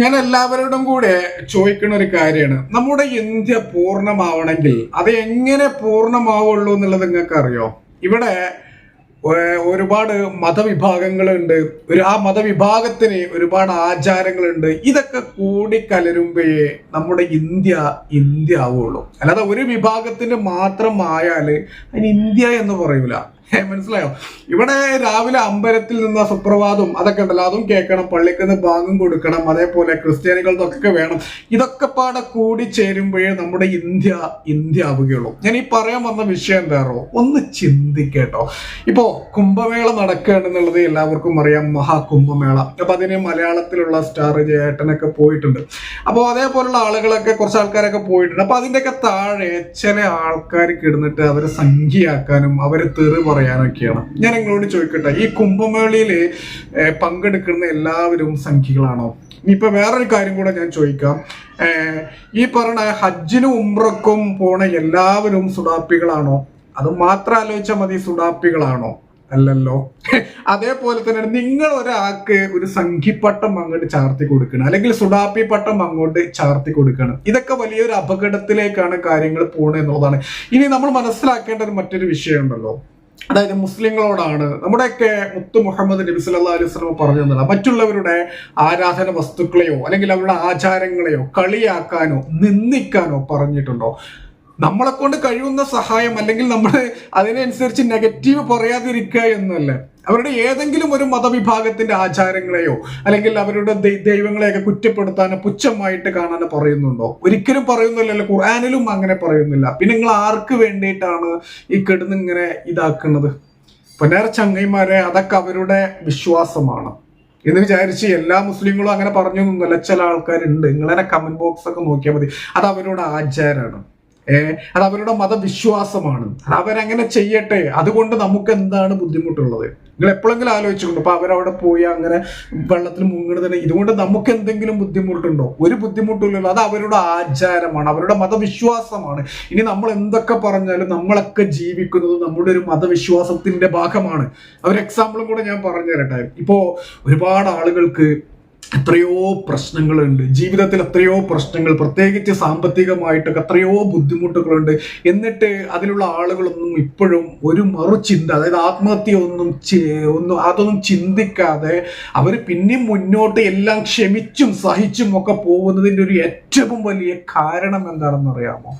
ഞാൻ എല്ലാവരോടും കൂടെ ചോദിക്കുന്ന ഒരു കാര്യമാണ്. നമ്മുടെ ഇന്ത്യ പൂർണമാവണമെങ്കിൽ അത് എങ്ങനെ പൂർണമാവുള്ളൂ എന്നുള്ളത് നിങ്ങൾക്ക് അറിയോ ഇവിടെ ഒരുപാട് മതവിഭാഗങ്ങളുണ്ട്. ഒരു ആ മതവിഭാഗത്തിന് ഒരുപാട് ആചാരങ്ങളുണ്ട്. ഇതൊക്കെ കൂടി കലരുമ്പോഴേ നമ്മുടെ ഇന്ത്യ ഇന്ത്യ ആവുള്ളൂ. അല്ലാതെ ഒരു വിഭാഗത്തിന് മാത്രം ആയാൽ അതിന് ഇന്ത്യ എന്ന് പറയൂല. മനസ്സിലായോ? ഇവിടെ രാവിലെ അമ്പലത്തിൽ നിന്ന് സുപ്രഭാതം അതൊക്കെ ഉണ്ടല്ലോ. അതും കേൾക്കണം. പള്ളിക്ക് നിന്ന് ഭാഗം കൊടുക്കണം. അതേപോലെ ക്രിസ്ത്യാനികൾക്കൊക്കെ വേണം. ഇതൊക്കെ പാടെ കൂടി ചേരുമ്പോഴേ നമ്മുടെ ഇന്ത്യ ഇന്ത്യ ആവുകയുള്ളൂ. ഞാൻ ഈ പറയാൻ വന്ന വിഷയം എന്താണോ ഒന്ന് ചിന്തിക്കേട്ടോ. ഇപ്പോ കുംഭമേള നടക്കുകയാണെന്നുള്ളത് എല്ലാവർക്കും അറിയാം. മഹാകുംഭമേള. അപ്പൊ അതിന് മലയാളത്തിലുള്ള സ്റ്റാർ ജയേട്ടനൊക്കെ പോയിട്ടുണ്ട്. അപ്പോൾ അതേപോലുള്ള ആളുകളൊക്കെ കുറച്ച് ആൾക്കാരൊക്കെ പോയിട്ടുണ്ട്. അപ്പൊ അതിന്റെയൊക്കെ താഴെ ചില ആൾക്കാർ കിടന്നിട്ട് അവരെ സംഖ്യയാക്കാനും അവരെ തെറി പറയാനൊക്കെയാണ്. ഞാൻ നിങ്ങളോട് ചോദിക്കട്ടെ ഈ കുംഭമേളയിൽ പങ്കെടുക്കുന്ന എല്ലാവരും സംഖ്യകളാണോ ഇനിയിപ്പോൾ വേറൊരു കാര്യം കൂടെ ഞാൻ ചോദിക്കാം. ഈ പറഞ്ഞ ഹജ്ജിനും ഉംറക്കും പോണ എല്ലാവരും സുഡാപ്പികളാണോ? അത് മാത്രം ആലോചിച്ചാൽ മതി സുഡാപ്പികളാണോ? അല്ലല്ലോ. അതേപോലെ തന്നെ നിങ്ങൾ ഒരാൾക്ക് ഒരു സംഘിപ്പട്ടം അങ്ങോട്ട് ചാർത്തി കൊടുക്കണം അല്ലെങ്കിൽ സുഡാപ്പി പട്ടം അങ്ങോട്ട് ചാർത്തി കൊടുക്കണം. ഇതൊക്കെ വലിയൊരു അപകടത്തിലേക്കാണ് കാര്യങ്ങൾ പോണെന്നുള്ളതാണ് ഇനി നമ്മൾ മനസ്സിലാക്കേണ്ട മറ്റൊരു വിഷയമുണ്ടല്ലോ. അതായത് മുസ്ലിങ്ങളോടാണ്. നമ്മുടെയൊക്കെ മുത്തു മുഹമ്മദ് നബി സല്ലാ അലൈഹി വസല്ലം പറഞ്ഞു തന്നത് മറ്റുള്ളവരുടെ ആരാധന വസ്തുക്കളെയോ അല്ലെങ്കിൽ അവരുടെ ആചാരങ്ങളെയോ കളിയാക്കാനോ നിന്ദിക്കാനോ പറഞ്ഞിട്ടുണ്ടോ? നമ്മളെ കൊണ്ട് കഴിയുന്ന സഹായം അല്ലെങ്കിൽ നമ്മൾ അതിനനുസരിച്ച് നെഗറ്റീവ് പറയാതിരിക്കുക എന്നല്ല? അവരുടെ ഏതെങ്കിലും ഒരു മതവിഭാഗത്തിന്റെ ആചാരങ്ങളെയോ അല്ലെങ്കിൽ അവരുടെ ദൈവങ്ങളെയൊക്കെ കുറ്റപ്പെടുത്താനോ പുച്ഛമായിട്ട് കാണാനോ പറയുന്നുണ്ടോ? ഒരിക്കലും പറയുന്നില്ലല്ലോ ഖുർആാനിലും അങ്ങനെ പറയുന്നില്ല. പിന്നെ നിങ്ങൾ ആർക്ക് വേണ്ടിയിട്ടാണ് ഈ കിടന്ന് ഇങ്ങനെ ഇതാക്കുന്നത്? പൊന്നാര ചങ്ങൈമാരെ അതൊക്കെ അവരുടെ വിശ്വാസമാണ്. എന്ന് വിചാരിച്ച് എല്ലാ മുസ്ലിങ്ങളും അങ്ങനെ പറഞ്ഞു നിലച്ചല ചില ആൾക്കാരുണ്ട്. നിങ്ങളെ കമന്റ് ബോക്സ് ഒക്കെ നോക്കിയാൽ മതി. അത് അവരുടെ ആചാരമാണ് അത് അവരുടെ മതവിശ്വാസമാണ്. അവരങ്ങനെ ചെയ്യട്ടെ. അതുകൊണ്ട് നമുക്ക് എന്താണ് ബുദ്ധിമുട്ടുള്ളത്? നിങ്ങൾ എപ്പോഴെങ്കിലും ആലോചിച്ചുകൊണ്ട് അപ്പൊ അവരവിടെ പോയി അങ്ങനെ വെള്ളത്തിൽ മുങ്ങുന്നതിന് ഇതുകൊണ്ട് നമുക്ക് എന്തെങ്കിലും ബുദ്ധിമുട്ടുണ്ടോ? ഒരു ബുദ്ധിമുട്ടില്ലല്ലോ അത് അവരുടെ ആചാരമാണ് അവരുടെ മതവിശ്വാസമാണ്. ഇനി നമ്മൾ എന്തൊക്കെ പറഞ്ഞാലും നമ്മളൊക്കെ ജീവിക്കുന്നത് നമ്മുടെ ഒരു മതവിശ്വാസത്തിന്റെ ഭാഗമാണ്. ഒരു എക്സാമ്പിളും കൂടെ ഞാൻ പറഞ്ഞു തരട്ടെ ഇപ്പോ ഒരുപാട് ആളുകൾക്ക് എത്രയോ പ്രശ്നങ്ങളുണ്ട്. ജീവിതത്തിൽ എത്രയോ പ്രശ്നങ്ങൾ പ്രത്യേകിച്ച് സാമ്പത്തികമായിട്ടൊക്കെ എത്രയോ ബുദ്ധിമുട്ടുകളുണ്ട്. എന്നിട്ട് അതിലുള്ള ആളുകളൊന്നും ഇപ്പോഴും ഒരു മറുചിന്ത അതായത് ആത്മഹത്യ ഒന്നും ഒന്നും അതൊന്നും ചിന്തിക്കാതെ അവർ പിന്നെയും മുന്നോട്ട് എല്ലാം ക്ഷമിച്ചും സഹിച്ചും ഒക്കെ പോകുന്നതിന്റെ ഒരു ഏറ്റവും വലിയ കാരണം എന്താണെന്ന് അറിയാമോ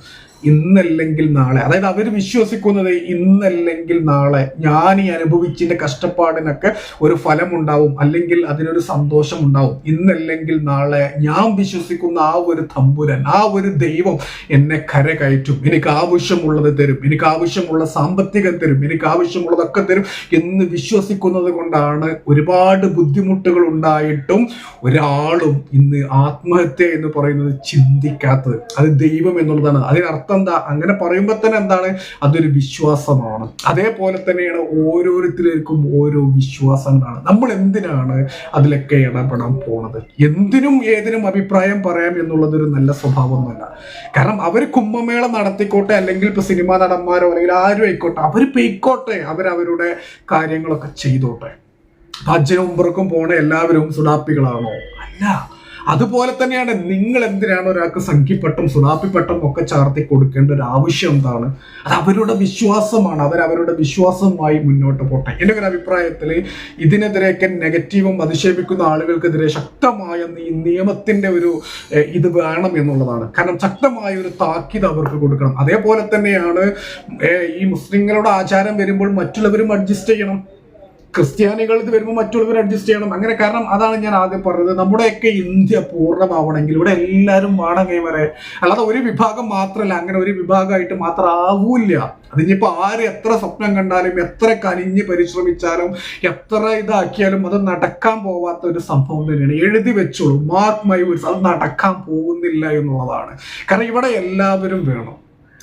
ഇന്നല്ലെങ്കിൽ നാളെ. അതായത് അവർ വിശ്വസിക്കുന്നത് ഇന്നല്ലെങ്കിൽ നാളെ. ഞാൻ ഈ അനുഭവിച്ചതിന്റെ കഷ്ടപ്പാടിനൊക്കെ ഒരു ഫലം ഉണ്ടാവും അല്ലെങ്കിൽ അതിനൊരു സന്തോഷം ഉണ്ടാവും ഇന്നല്ലെങ്കിൽ നാളെ ഞാൻ വിശ്വസിക്കുന്ന ആ ഒരു തമ്പുരൻ ആ ഒരു ദൈവം എന്നെ കര കയറ്റും. എനിക്ക് ആവശ്യമുള്ളത് തരും. എനിക്ക് ആവശ്യമുള്ള സാമ്പത്തികം തരും. എനിക്ക് ആവശ്യമുള്ളതൊക്കെ തരും എന്ന് വിശ്വസിക്കുന്നത് കൊണ്ടാണ് ഒരുപാട് ബുദ്ധിമുട്ടുകൾ ഉണ്ടായിട്ടും ഒരാളും ഇന്ന് ആത്മഹത്യ എന്ന് പറയുന്നത് ചിന്തിക്കാത്തത്. അത് ദൈവം എന്നുള്ളതാണ്. അതിനർത്ഥം എന്താ അങ്ങനെ പറയുമ്പോൾ തന്നെ എന്താണ്? അതൊരു വിശ്വാസമാണ്. അതേപോലെ തന്നെയാണ് ഓരോരുത്തർക്കും ഓരോ വിശ്വാസങ്ങളാണ്. നമ്മൾ എന്തിനാണ് അതിലൊക്കെ ഇടപെടാൻ പോണത്? എന്തിനും ഏതിനും അഭിപ്രായം പറയാം എന്നുള്ളത് ഒരു നല്ല സ്വഭാവമൊന്നുമല്ല. കാരണം അവർ കുംഭമേള നടത്തിക്കോട്ടെ അല്ലെങ്കിൽ ഇപ്പൊ സിനിമാ നടന്മാരോ അല്ലെങ്കിൽ ആരും ആയിക്കോട്ടെ അവർ പെയ്ക്കോട്ടെ അവരവരുടെ കാര്യങ്ങളൊക്കെ ചെയ്തോട്ടെ. ഭജനവും പുറക്കും പോണ എല്ലാവരും സുഡാപ്പികളാണോ? അല്ല. അതുപോലെ തന്നെയാണ് നിങ്ങൾ എന്തിനാണ് ഒരാൾക്ക് സംഖ്യപ്പട്ടം സുഡാപ്പിപ്പട്ടം ഒക്കെ ചാർത്തി കൊടുക്കേണ്ട ഒരു ആവശ്യം എന്താണ്? അത് അവരുടെ വിശ്വാസമാണ്. അവരവരുടെ വിശ്വാസമായി മുന്നോട്ട് പോട്ടെ. എന്റെ ഒരു അഭിപ്രായത്തിൽ ഇതിനെതിരെയൊക്കെ നെഗറ്റീവും അധിക്ഷേപിക്കുന്ന ആളുകൾക്കെതിരെ ശക്തമായ ഈ നിയമത്തിന്റെ ഒരു ഇത് വേണം എന്നുള്ളതാണ്. കാരണം ശക്തമായ ഒരു താക്കീത് അവർക്ക് കൊടുക്കണം. അതേപോലെ തന്നെയാണ് ഈ മുസ്ലിങ്ങളുടെ ആചാരം വരുമ്പോൾ മറ്റുള്ളവരും അഡ്ജസ്റ്റ് ചെയ്യണം. ക്രിസ്ത്യാനികൾ ഇത് വരുമ്പോൾ മറ്റുള്ളവർ അഡ്ജസ്റ്റ് ചെയ്യണം. അങ്ങനെ കാരണം അതാണ് ഞാൻ ആദ്യം പറഞ്ഞത്. നമ്മുടെയൊക്കെ ഇന്ത്യ പൂർണമാവണമെങ്കിൽ ഇവിടെ എല്ലാവരും വേണമെങ്കിൽ വരെ അല്ലാതെ ഒരു വിഭാഗം മാത്രമല്ല അങ്ങനെ ഒരു വിഭാഗമായിട്ട് മാത്രം ആവൂല്ല അതിനിപ്പോ ആര് എത്ര സ്വപ്നം കണ്ടാലും എത്ര കനിഞ്ഞ് പരിശ്രമിച്ചാലും എത്ര ഇതാക്കിയാലും അത് നടക്കാൻ പോവാത്ത ഒരു സംഭവം തന്നെയാണ്. എഴുതി വെച്ചോളൂ. മാർക്ക് മൈ വേർഡ്സ് അത് നടക്കാൻ പോകുന്നില്ല എന്നുള്ളതാണ്. കാരണം ഇവിടെ എല്ലാവരും വേണം.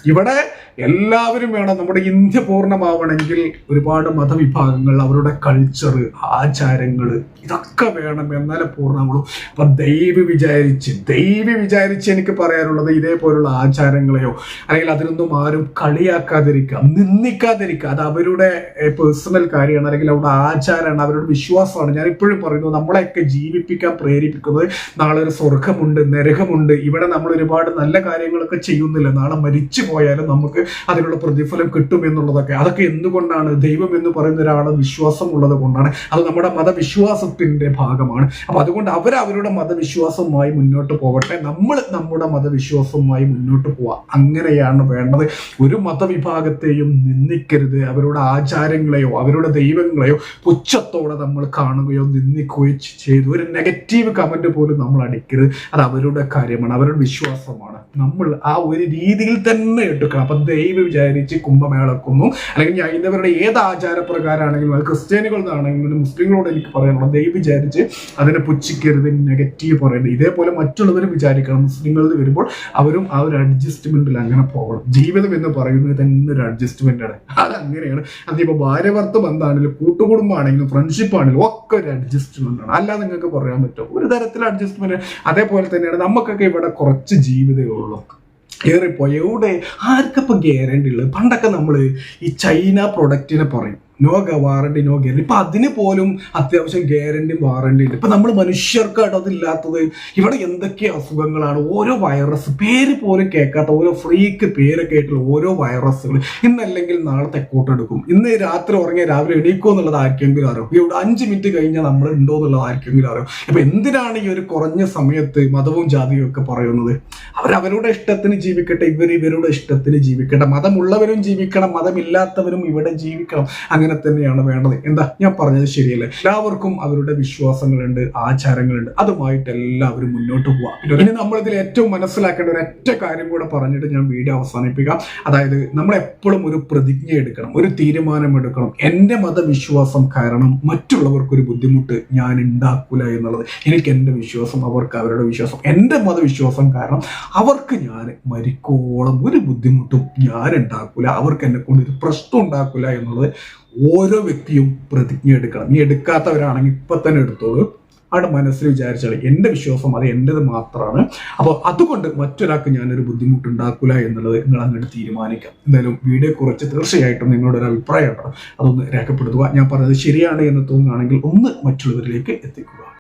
ഇവിടെ എല്ലാവരും വേണം നമ്മുടെ ഇന്ത്യ പൂർണമാവണമെങ്കിൽ ഒരുപാട് മതവിഭാഗങ്ങൾ അവരുടെ കൾച്ചർ ആചാരങ്ങൾ ഇതൊക്കെ വേണം എന്നാലേ പൂർണമാവുള്ളൂ. അപ്പൊ ദൈവി വിചാരിച്ച് ദൈവി വിചാരിച്ച് എനിക്ക് പറയാനുള്ളത് ഇതേപോലുള്ള ആചാരങ്ങളെയോ അല്ലെങ്കിൽ അതിനൊന്നും ആരും കളിയാക്കാതിരിക്കുക നിന്ദിക്കാതിരിക്കുക. അത് അവരുടെ പേഴ്സണൽ കാര്യമാണ് അല്ലെങ്കിൽ അവരുടെ ആചാരമാണ് അവരുടെ വിശ്വാസമാണ്. ഞാൻ ഇപ്പോഴും പറയുന്നു നമ്മളെയൊക്കെ ജീവിപ്പിക്കാൻ പ്രേരിപ്പിക്കുന്നത് നാളെ ഒരു സ്വർഗമുണ്ട് നരകമുണ്ട്. ഇവിടെ നമ്മൾ ഒരുപാട് നല്ല കാര്യങ്ങളൊക്കെ ചെയ്യുന്നില്ല. നാളെ മരിച്ചു പോയാലും നമുക്ക് അതിനുള്ള പ്രതിഫലം കിട്ടും എന്നുള്ളതൊക്കെ. അതൊക്കെ എന്തുകൊണ്ടാണ്? ദൈവം എന്ന് പറയുന്ന ഒരാളെ വിശ്വാസം ഉള്ളത് കൊണ്ടാണ്. അത് നമ്മുടെ മതവിശ്വാസത്തിന്റെ ഭാഗമാണ്. അപ്പൊ അതുകൊണ്ട് അവർ അവരുടെ മതവിശ്വാസവുമായി മുന്നോട്ട് പോകട്ടെ. നമ്മൾ നമ്മുടെ മതവിശ്വാസവുമായി മുന്നോട്ട് പോവുക അങ്ങനെയാണ് വേണ്ടത്. ഒരു മതവിഭാഗത്തെയും നിന്ദിക്കരുത്. അവരുടെ ആചാരങ്ങളെയോ അവരുടെ ദൈവങ്ങളെയോ പുച്ഛത്തോടെ നമ്മൾ കാണുകയോ നിന്ദിക്കുകയോ ചെയ്തു ഒരു നെഗറ്റീവ് കമന്റ് പോലും നമ്മൾ അടിക്കരുത്. അത് അവരുടെ കാര്യമാണ്. അവരുടെ വിശ്വാസമാണ്. നമ്മൾ ആ ഒരു രീതിയിൽ തന്നെ എടുക്കണം. അപ്പൊ ദൈവം വിചാരിച്ച് കുംഭമേളക്കുന്നു. അല്ലെങ്കിൽ ഹൈന്ദവരുടെ ഏത് ആചാരപ്രകാരമാണെങ്കിലും അത് ക്രിസ്ത്യാനികളാണെങ്കിലും മുസ്ലിങ്ങളോട് എനിക്ക് പറയാനുള്ള ദൈവം വിചാരിച്ച് അതിനെ പുച്ഛിക്കരുത് നെഗറ്റീവ് പറയരുത്. ഇതേപോലെ മറ്റുള്ളവരും വിചാരിക്കണം മുസ്ലിങ്ങളിൽ വരുമ്പോൾ അവരും ആ ഒരു അഡ്ജസ്റ്റ്മെന്റിൽ അങ്ങനെ പോകണം. ജീവിതം എന്ന് പറയുന്നത് തന്നെ ഒരു അഡ്ജസ്റ്റ്മെന്റ് ആണ്. അത് അങ്ങനെയാണ് അതിപ്പോ ഭാര്യ ഭർത്ത ബന്ധമാണെങ്കിലും കൂട്ടുകുടുംബമാണെങ്കിലും ഫ്രണ്ട്ഷിപ്പ് ആണെങ്കിലും ഒക്കെ ഒരു അഡ്ജസ്റ്റ്മെന്റ് ആണ്. അല്ലാതെ നിങ്ങൾക്ക് പറയാൻ പറ്റുമോ? ഒരു തരത്തിൽ അഡ്ജസ്റ്റ്മെന്റ് അതേപോലെ തന്നെയാണ് നമുക്കൊക്കെ ഇവിടെ കുറച്ച് ജീവിതമേ ഉള്ളൂ. ഏറിപ്പോയി എവിടെ? ആർക്കപ്പം ഗ്യാരണ്ടി ഉള്ളത്? പണ്ടൊക്കെ നമ്മൾ ഈ ചൈന പ്രൊഡക്റ്റിനെ പറയും. നോ വാറണ്ടി നോ ഗ്യാരണ്ടി ഇപ്പൊ അതിന് പോലും അത്യാവശ്യം ഗ്യാരണ്ടിയും വാറണ്ടി ഉണ്ട്. ഇപ്പൊ നമ്മൾ മനുഷ്യർക്കായിട്ട് അതില്ലാത്തത് ഇവിടെ എന്തൊക്കെ അസുഖങ്ങളാണ്? ഓരോ വൈറസ് പേര് പോലും കേൾക്കാത്ത ഓരോ ഫ്രീക്ക് പേരൊക്കെ ആയിട്ടുള്ള ഓരോ വൈറസുകൾ ഇന്നല്ലെങ്കിൽ നാളെ തെക്കോട്ടെടുക്കും ഇന്ന് രാത്രി ഉറങ്ങിയ രാവിലെ എണീക്കോ എന്നുള്ളത് ആർക്കെങ്കിലും അറിയും. ഇവിടെ അഞ്ച് മിനിറ്റ് കഴിഞ്ഞാൽ നമ്മൾ ഉണ്ടോ എന്നുള്ളത് ആർക്കെങ്കിലും അറിയും. അപ്പൊ എന്തിനാണ് ഈ ഒരു കുറഞ്ഞ സമയത്ത് മതവും ജാതിയും ഒക്കെ പറയുന്നത്? അവരവരുടെ ഇഷ്ടത്തിന് ജീവിക്കട്ടെ ഇവർ ഇവരുടെ ഇഷ്ടത്തിന് ജീവിക്കട്ടെ. മതമുള്ളവരും ജീവിക്കണം മതമില്ലാത്തവരും ഇവിടെ ജീവിക്കണം. അങ്ങനെ തന്നെയാണ് വേണ്ടത്. എന്താ? ഞാൻ പറഞ്ഞത് ശരിയല്ലേ? എല്ലാവർക്കും അവരുടെ വിശ്വാസങ്ങളുണ്ട് ആചാരങ്ങളുണ്ട്. അതുമായിട്ട് എല്ലാവരും മുന്നോട്ട് പോവാം. പിന്നെ ഇതിൽ ഏറ്റവും മനസ്സിലാക്കേണ്ട ഒരു ഒറ്റ കാര്യം കൂടെ പറഞ്ഞിട്ട് ഞാൻ വീഡിയോ അവസാനിപ്പിക്കാം. അതായത് നമ്മൾ എപ്പോഴും ഒരു പ്രതിജ്ഞ എടുക്കണം ഒരു തീരുമാനം എടുക്കണം. എന്റെ മതവിശ്വാസം കാരണം മറ്റുള്ളവർക്കൊരു ബുദ്ധിമുട്ട് ഞാൻ ഉണ്ടാക്കൂല എന്നുള്ളത്. എനിക്ക് എന്റെ വിശ്വാസം അവർക്ക് അവരുടെ വിശ്വാസം. എന്റെ മതവിശ്വാസം കാരണം അവർക്ക് ഞാൻ മരിക്കോളം ഒരു ബുദ്ധിമുട്ടും ഞാൻ ഉണ്ടാക്കൂല. അവർക്ക് എന്നെ കൊണ്ട് ഒരു പ്രശ്നം ഉണ്ടാക്കൂല എന്നുള്ളത് ഓരോ വ്യക്തിയും പ്രതിജ്ഞ എടുക്കണം. നീ എടുക്കാത്തവരാണെങ്കിൽ ഇപ്പൊ തന്നെ എടുത്തോളൂ. അവിടെ മനസ്സിൽ വിചാരിച്ചാൽ എന്റെ വിശ്വാസം അത് എന്റെത് മാത്രമാണ് അപ്പോൾ അതുകൊണ്ട് മറ്റൊരാൾക്ക് ഞാനൊരു ബുദ്ധിമുട്ടുണ്ടാക്കില്ല എന്നുള്ളത് നിങ്ങൾ അങ്ങോട്ട് തീരുമാനിക്കാം. എന്തായാലും വീഡിയോ കുറച്ച് തീർച്ചയായിട്ടും നിങ്ങളുടെ ഒരു അഭിപ്രായം അതൊന്ന് രേഖപ്പെടുത്തുക. ഞാൻ പറഞ്ഞത് ശരിയാണ് എന്ന് തോന്നുകയാണെങ്കിൽ ഒന്ന് മറ്റുള്ളവരിലേക്ക് എത്തിക്കുക.